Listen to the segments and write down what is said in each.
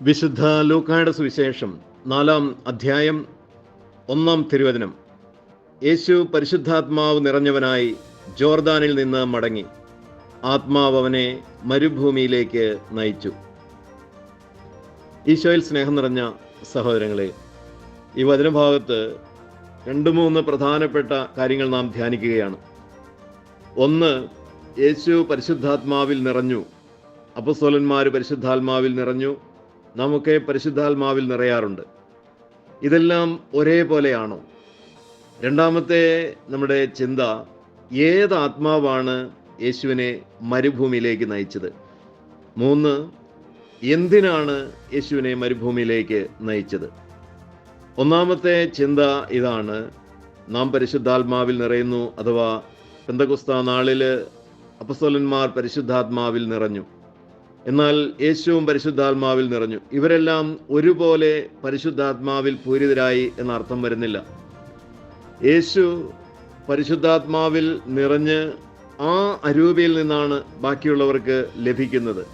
വിശുദ്ധ ലൂക്കായുടെ സുവിശേഷം നാലാം അധ്യായം ഒന്നാം തിരുവചനം. യേശു പരിശുദ്ധാത്മാവ് നിറഞ്ഞവനായി ജോർദാനിൽ നിന്ന് മടങ്ങി. ആത്മാവ് അവനെ മരുഭൂമിയിലേക്ക് നയിച്ചു. ഈശോയിൽ സ്നേഹം നിറഞ്ഞ സഹോദരങ്ങളെ ഈ വചനഭാഗത്ത് രണ്ട് മൂന്ന് പ്രധാനപ്പെട്ട കാര്യങ്ങൾ നാം ധ്യാനിക്കുകയാണ്. ഒന്ന് യേശു പരിശുദ്ധാത്മാവിൽ നിറഞ്ഞു. അപ്പസ്തോലന്മാർ പരിശുദ്ധാത്മാവിൽ നിറഞ്ഞു. നമുക്ക് പരിശുദ്ധാത്മാവിൽ നിറയാറുണ്ട്. ഇതെല്ലാം ഒരേപോലെയാണോ? രണ്ടാമത്തെ നമ്മുടെ ചിന്ത ഏത് ആത്മാവാണ് യേശുവിനെ മരുഭൂമിയിലേക്ക് നയിച്ചത്? മൂന്ന് എന്തിനാണ് യേശുവിനെ മരുഭൂമിയിലേക്ക് നയിച്ചത്? ഒന്നാമത്തെ ചിന്ത ഇതാണ് നാം പരിശുദ്ധാത്മാവിൽ നിറയുന്നു അഥവാ പെന്തകുസ്ത നാളിൽ അപസ്വലന്മാർ പരിശുദ്ധാത്മാവിൽ നിറഞ്ഞു. എന്നാൽ യേശുവും പരിശുദ്ധാത്മാവിൽ നിറഞ്ഞു. ഇവരെല്ലാം ഒരുപോലെ പരിശുദ്ധാത്മാവിൽ പൂരിതരായി എന്ന അർത്ഥം വരുന്നില്ല. യേശു പരിശുദ്ധാത്മാവിൽ നിറഞ്ഞ് ആ അരൂപയിൽ നിന്നാണ് ബാക്കിയുള്ളവർക്ക് ലഭിക്കുന്നത്.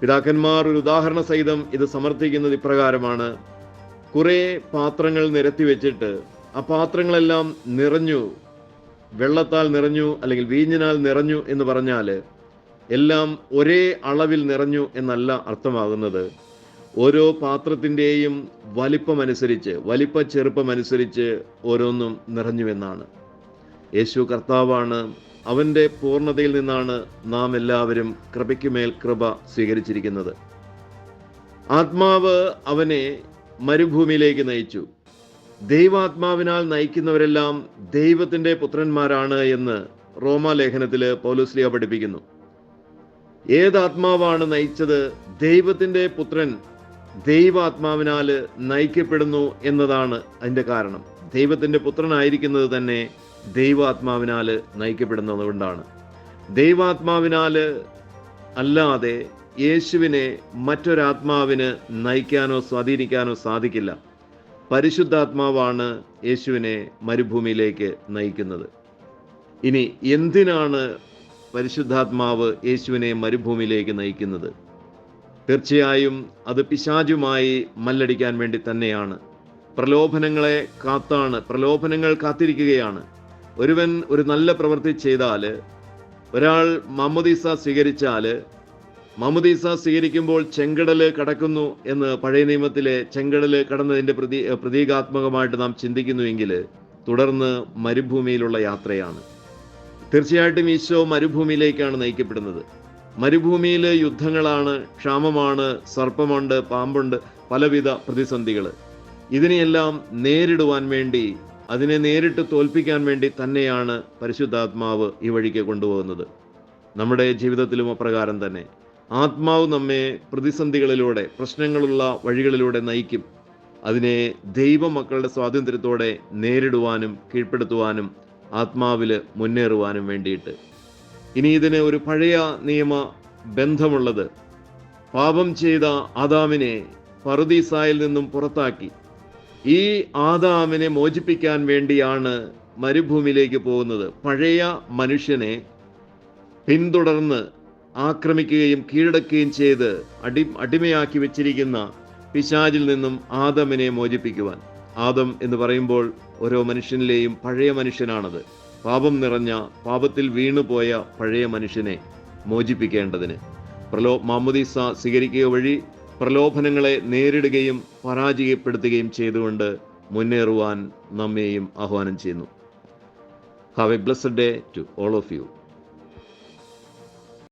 പിതാക്കന്മാർ ഒരു ഉദാഹരണ സഹിതം ഇത് സമർത്ഥിക്കുന്നത് ഇപ്രകാരമാണ്. കുറേ പാത്രങ്ങൾ നിരത്തി വെച്ചിട്ട് ആ പാത്രങ്ങളെല്ലാം നിറഞ്ഞു വെള്ളത്താൽ നിറഞ്ഞു അല്ലെങ്കിൽ വീഞ്ഞിനാൽ നിറഞ്ഞു എന്ന് പറഞ്ഞാൽ എല്ലാം ഒരേ അളവിൽ നിറഞ്ഞു എന്നല്ല അർത്ഥമാകുന്നത്. ഓരോ പാത്രത്തിന്റെയും വലിപ്പമനുസരിച്ച് വലിപ്പ ചെറുപ്പമനുസരിച്ച് ഓരോന്നും നിറഞ്ഞു എന്നാണ് യേശു കർത്താവാണ്. അവന്റെ പൂർണതയിൽ നിന്നാണ് നാം എല്ലാവരും കൃപയ്ക്കുമേൽ കൃപ സ്വീകരിച്ചിരിക്കുന്നത്. ആത്മാവ് അവനെ മരുഭൂമിയിലേക്ക് നയിച്ചു. ദൈവാത്മാവിനാൽ നയിക്കുന്നവരെല്ലാം ദൈവത്തിന്റെ പുത്രന്മാരാണ് എന്ന് റോമാലേഖനത്തിൽ പൗലോസ്ലിയ പഠിപ്പിക്കുന്നു. ഏതാത്മാവാണ് നയിച്ചത്? ദൈവത്തിന്റെ പുത്രൻ ദൈവാത്മാവിനാൽ നയിക്കപ്പെടുന്നു എന്നതാണ് അതിന്റെ കാരണം. ദൈവത്തിന്റെ പുത്രനായിരിക്കുന്നത് തന്നെ ദൈവാത്മാവിനാൽ നയിക്കപ്പെടുന്നത് കൊണ്ടാണ്. ദൈവാത്മാവിനാൽ അല്ലാതെ യേശുവിനെ മറ്റൊരാത്മാവിന് നയിക്കാനോ സ്വാധീനിക്കാനോ സാധിക്കില്ല. പരിശുദ്ധാത്മാവാണ് യേശുവിനെ മരുഭൂമിയിലേക്ക് നയിക്കുന്നത്. ഇനി എന്തിനാണ് പരിശുദ്ധാത്മാവ് യേശുവിനെ മരുഭൂമിയിലേക്ക് നയിക്കുന്നത്. തീർച്ചയായും അത് പിശാചുമായി മല്ലടിക്കാൻ വേണ്ടി തന്നെയാണ്. പ്രലോഭനങ്ങളെ കാത്താണ് പ്രലോഭനങ്ങൾ കാത്തിരിക്കുകയാണ്. ഒരുവൻ ഒരു നല്ല പ്രവൃത്തി ചെയ്താൽ ഒരാൾ മമ്മദീസ സ്വീകരിച്ചാൽ മമ്മദീസ സ്വീകരിക്കുമ്പോൾ ചെങ്കടൽ കടക്കുന്നു എന്ന് പഴയ നിയമത്തിലെ ചെങ്കടൽ കടന്നതിന്റെ പ്രതീ പ്രതീകാത്മകമായിട്ട് നാം ചിന്തിക്കുന്നുവെങ്കിൽ തുടർന്ന് മരുഭൂമിയിലുള്ള യാത്രയാണ്. തീർച്ചയായിട്ടും ഈശോ മരുഭൂമിയിലേക്കാണ് നയിക്കപ്പെടുന്നത്. മരുഭൂമിയിൽ യുദ്ധങ്ങളാണ് ക്ഷാമമാണ് സർപ്പമുണ്ട് പാമ്പുണ്ട് പലവിധ പ്രതിസന്ധികൾ ഇതിനെയെല്ലാം നേരിടുവാൻ വേണ്ടി അതിനെ നേരിട്ട് തോൽപ്പിക്കാൻ വേണ്ടി തന്നെയാണ് പരിശുദ്ധാത്മാവ് ഈ വഴിക്ക് കൊണ്ടുപോകുന്നത്. നമ്മുടെ ജീവിതത്തിലും അപ്രകാരം തന്നെ. ആത്മാവ് നമ്മെ പ്രതിസന്ധികളിലൂടെ പ്രശ്നങ്ങളുള്ള വഴികളിലൂടെ നയിക്കും. അതിനെ ദൈവമക്കളുടെ സ്വാതന്ത്ര്യത്തോടെ നേരിടുവാനും കീഴ്പ്പെടുത്തുവാനും ആത്മാവിൽ മുന്നേറുവാനും വേണ്ടിയിട്ട്. ഇനി ഇതിന് ഒരു പഴയ നിയമ ബന്ധമുള്ളത്. പാപം ചെയ്ത ആദാമിനെ പറുദീസായിൽ നിന്നും പുറത്താക്കി. ഈ ആദാമിനെ മോചിപ്പിക്കാൻ വേണ്ടിയാണ് മരുഭൂമിയിലേക്ക് പോകുന്നത്. പഴയ മനുഷ്യനെ പിന്തുടർന്ന് ആക്രമിക്കുകയും കീഴടക്കുകയും ചെയ്ത് അടി അടിമയാക്കി വെച്ചിരിക്കുന്ന പിശാചിൽ നിന്നും ആദമിനെ മോചിപ്പിക്കുവാൻ. ആദം എന്ന് പറയുമ്പോൾ ഓരോ മനുഷ്യനിലെയും പഴയ മനുഷ്യനാണത്. പാപം നിറഞ്ഞ പാപത്തിൽ വീണുപോയ പഴയ മനുഷ്യനെ മോചിപ്പിക്കേണ്ടതിന്. പ്രലോ മാമുദീസ സ്വീകരിക്കുക വഴി പ്രലോഭനങ്ങളെ നേരിടുകയും പരാജയപ്പെടുത്തുകയും ചെയ്തുകൊണ്ട് മുന്നേറുവാൻ നമ്മെയും ആഹ്വാനം ചെയ്യുന്നു. Have a blessed day to all of you